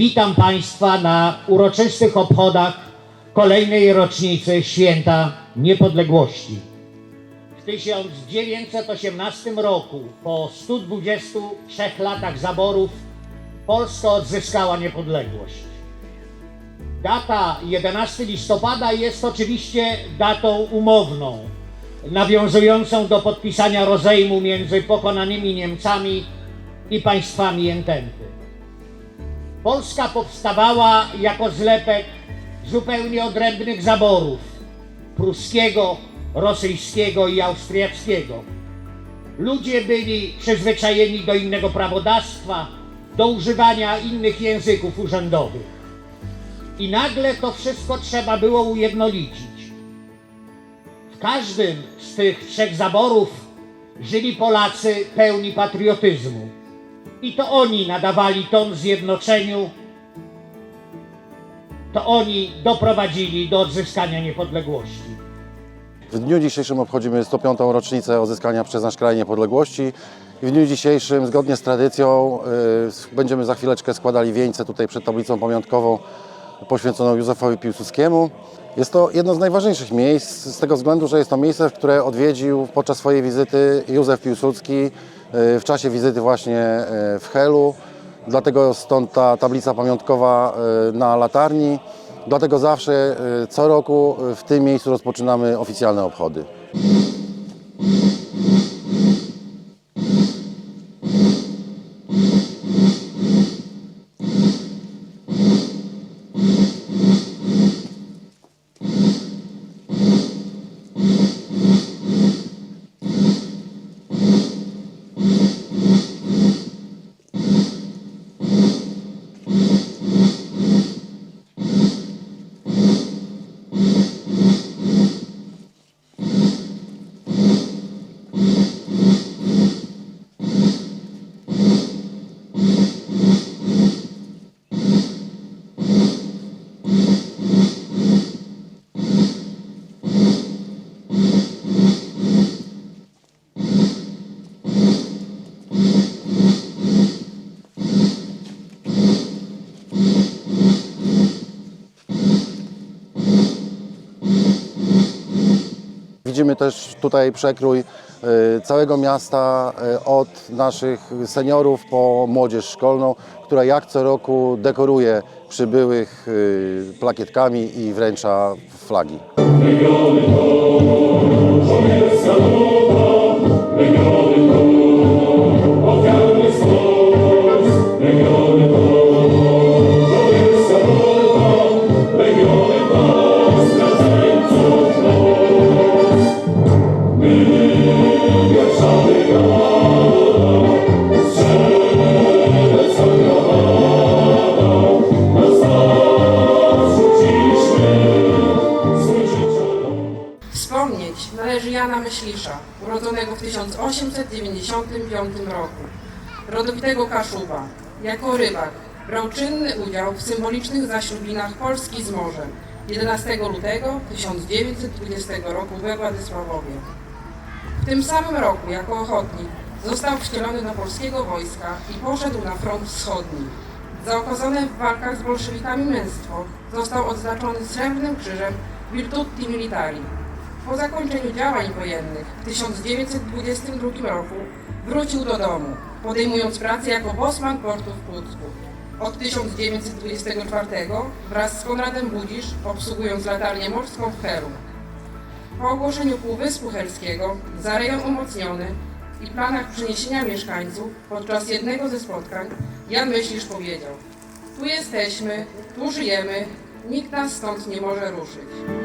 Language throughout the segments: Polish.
Witam Państwa na uroczystych obchodach kolejnej rocznicy Święta Niepodległości. W 1918 roku, po 123 latach zaborów, Polska odzyskała niepodległość. Data 11 listopada jest oczywiście datą umowną, nawiązującą do podpisania rozejmu między pokonanymi Niemcami i państwami Ententy. Polska powstawała jako zlepek zupełnie odrębnych zaborów pruskiego, rosyjskiego i austriackiego. Ludzie byli przyzwyczajeni do innego prawodawstwa, do używania innych języków urzędowych. I nagle to wszystko trzeba było ujednolicić. W każdym z tych trzech zaborów żyli Polacy pełni patriotyzmu. I to oni nadawali ton zjednoczeniu, to oni doprowadzili do odzyskania niepodległości. W dniu dzisiejszym obchodzimy 105. rocznicę odzyskania przez nasz kraj niepodległości. I w dniu dzisiejszym, zgodnie z tradycją, y, będziemy za chwileczkę składali wieńce tutaj przed tablicą pamiątkową poświęconą Józefowi Piłsudskiemu. Jest to jedno z najważniejszych miejsc z tego względu, że jest to miejsce, które odwiedził podczas swojej wizyty Józef Piłsudski w czasie wizyty właśnie y, w Helu. Dlatego stąd ta tablica pamiątkowa y, na latarni. Dlatego zawsze, co roku w tym miejscu rozpoczynamy oficjalne obchody. Widzimy też tutaj przekrój y, całego miasta y, od naszych seniorów po młodzież szkolną, która jak co roku dekoruje przybyłych y, plakietkami i wręcza flagi. Urodzonego w 1895 roku, rodowitego Kaszuba. Jako rybak brał czynny udział w symbolicznych zaślubinach Polski z morzem 11 lutego 1920 roku we Władysławowie. W tym samym roku jako ochotnik został wcielony do polskiego wojska i poszedł na front wschodni. Za okazane w walkach z bolszewikami męstwo został odznaczony Srebrnym Krzyżem Virtuti Militari. Po zakończeniu działań wojennych w 1922 roku wrócił do domu, podejmując pracę jako bosman portu w Pucku. Od 1924 wraz z Konradem Budzisz obsługując latarnię morską w Helu. Po ogłoszeniu Półwyspu Helskiego za rejon umocniony i planach przeniesienia mieszkańców podczas jednego ze spotkań Jan Myślisz powiedział Tu jesteśmy, tu żyjemy, nikt nas stąd nie może ruszyć.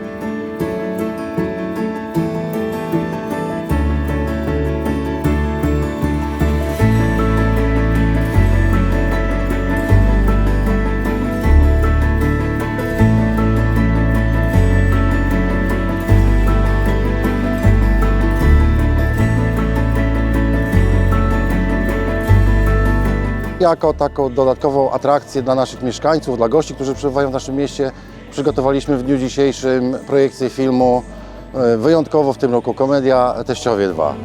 Jako taką dodatkową atrakcję dla naszych mieszkańców, dla gości, którzy przebywają w naszym mieście, przygotowaliśmy w dniu dzisiejszym projekcję filmu e, wyjątkowo w tym roku komedia Teściowie 2.